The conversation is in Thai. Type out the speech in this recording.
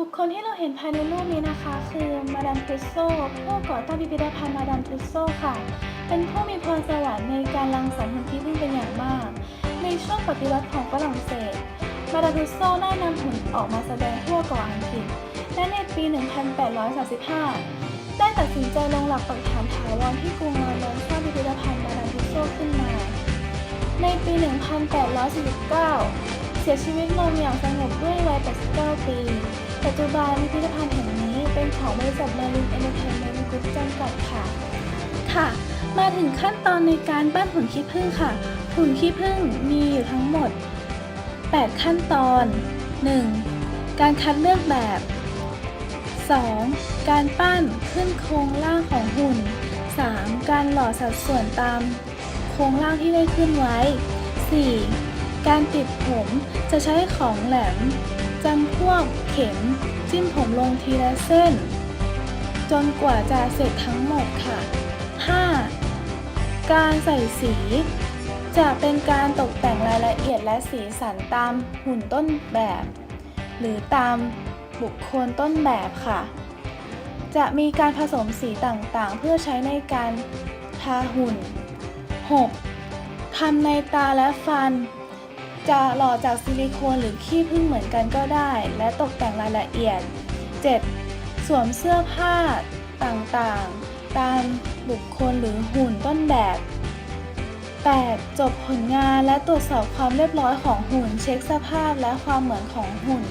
บุคคลที่เราเห็นภายในรูปนี้นะคะ คือมาดามทุสโซผู้ก่อตั้งพิพิธภัณฑ์มาดามทุสโซค่ะ เป็นผู้มีพรสวรรค์ในการรังสรรค์หุ่นขี้ผึ้งเป็นอย่างมาก ในช่วงปฏิวัติของฝรั่งเศส มาดามทุสโซได้นำหุ่นออกมาแสดงทั่วเกาะอังกฤษ และในปี 1835 ได้ตัดสินใจลงหลักปักฐานถาวรที่กรุงลอนดอนสร้างพิพิธภัณฑ์มาดามทุสโซขึ้นมา ในปี 1849 เสียชีวิตลงอย่างสงบด้วยวัย 89 ปี ปัจจุบันพิพิธภัณฑ์แห่งนี้เป็นของบริษัทเมลินเอนเตอร์เทนเมนต์กรุ๊ปจำกัดค่ะ ค่ะ มาถึงขั้นตอนในการปั้นหุ่นขี้ผึ้งค่ะ หุ่นขี้ผึ้งมีอยู่ทั้งหมด 8 ขั้นตอน 1. การคัดเลือกแบบ 2. การปั้นขึ้นโครงร่างของหุ่น 3. การหล่อสัดส่วนตามโครงร่างที่ได้ขึ้นไว้ 4. การติดผมจะใช้ของแหลม จำพวกเข็มจิ้มผมลงทีละเส้น จนกว่าจะเสร็จทั้งหมดค่ะ 5. การใส่สี จะเป็นการตกแต่งรายละเอียดและสีสันตามหุ่นต้นแบบ หรือตามบุคคลต้นแบบค่ะ จะมีการผสมสีต่างๆ เพื่อใช้ในการทาหุ่น 6. ทำในตาและฟัน จะหล่อจากซิลิโคนหรือขี้ผึ้งเหมือนกันก็ได้ และตกแต่งรายละเอียด 7. สวมเสื้อผ้าต่างๆ ตามบุคคลหรือหุ่นต้นแบบ 8. จบผลงานและตรวจสอบความเรียบร้อยของหุ่น เช็คสภาพและความเหมือนของหุ่น